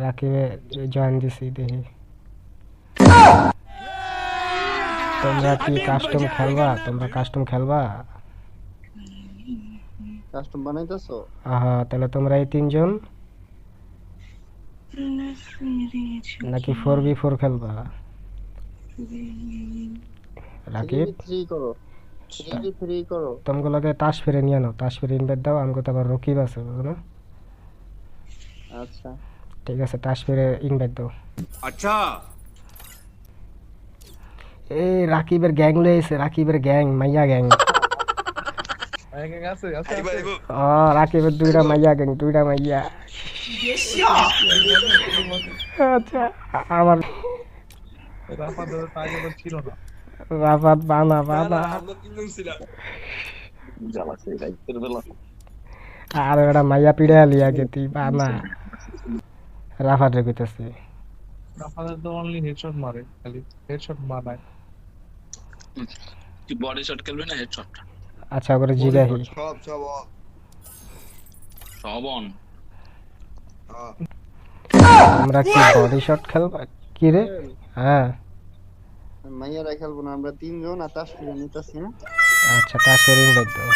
রাকিবে join দিছি দেখি। তোমরা কি কাস্টম খেলবা? তোমরা কাস্টম খেলবা? কাস্টম বানাইতেছো? আহা তাহলে তোমরা এই তিনজন নাকি ফোর বি ফোর খেলবা? রাকিব? থ্রি করো। থ্রি থ্রি করো। তোমগুলোকে তাস ফিরে নিয়ে নাও তাস ফিরে ইনভাইট দাও আমাকে তো আবার রকিব আছে বুঝো না? আচ্ছা। ঠিক আছে টাসফিরে ইনভাইট দাও। আচ্ছা। এই রাকিবের গ্যাং লয়েছে রাকিবের গ্যাং মাইয়া গ্যাং ও রাকিবের দুইটা মাইয়া গ্যাং দুইটা মাইয়া। আচ্ছা আমার রাফাত বানা বানা। আরে এটা মাইয়া পিড়ে আলিয়া গেতি বানা। রাফাত রে কইতাছে। আমাদের তো অনলি হেডশট মারে খালি হেডশট মারায় তুই বডি শট খেলবি না হেডশট আচ্ছা করে জিগাহি সব সব সব অন আমরা কি বডি শট খেলবা? কি রে? হ্যাঁ। মাইয়ারা খেলব না আমরা তিনজন আর তাস ফিরে নিতেছি হ্যাঁ আচ্ছা তাসের ইনভাইট দাও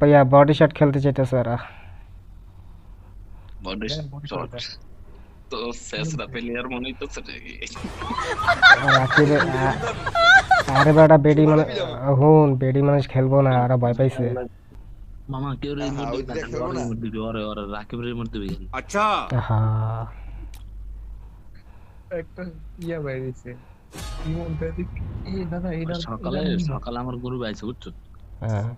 ভাইয়া বডি শট খেলতে চাইতেছে ওরা। Body shot. তো শেষরা প্লেয়ার মনে তো সেটা আরে বেটা বেডি মানে হুন বেডি মানুষ খেলব না আর ভয় পাইছে মামা কেউ রিমোট দিবে ওরে ওরে রাকিব রিমোট দিবে আচ্ছা হ্যাঁ একটা ইয়া বাইরেছে রিমোট দিবে এই দাদা এই দাদা সকালে সকালে আমার গরু আইছে বুঝছ হ্যাঁ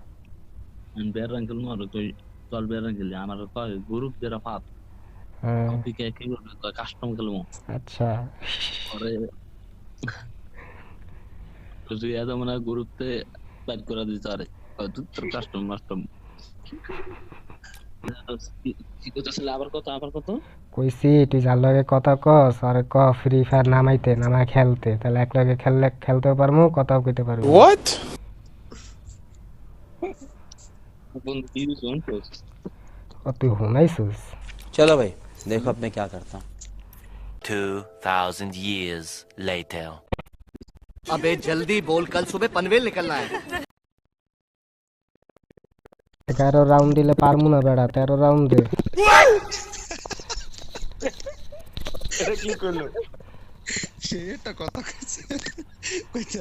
আমি বের রাঙ্কেল মারো তুই চল বের রাঙ্কেল আমার কয় গরু বেরা ফাত হ্যাঁ। আচ্ছা। তুই কথা আর ক ফ্রি ফায়ার নামাইতে নামা খেলতে তাহলে এক খেললে খেলতে পারব কথাও কইতে পারব। তুই হুনাইছিস চলো ভাই। देखो अब मैं क्या करता हूँ 2000 years later. अबे जल्दी बोल कल सुबह पनवेल निकलना है এগারো রাউন্ড দিলে পারমু না বেড়া তেরো রাউন্ড দে এটা কি করলো সে একটা কথা কইছে কইছে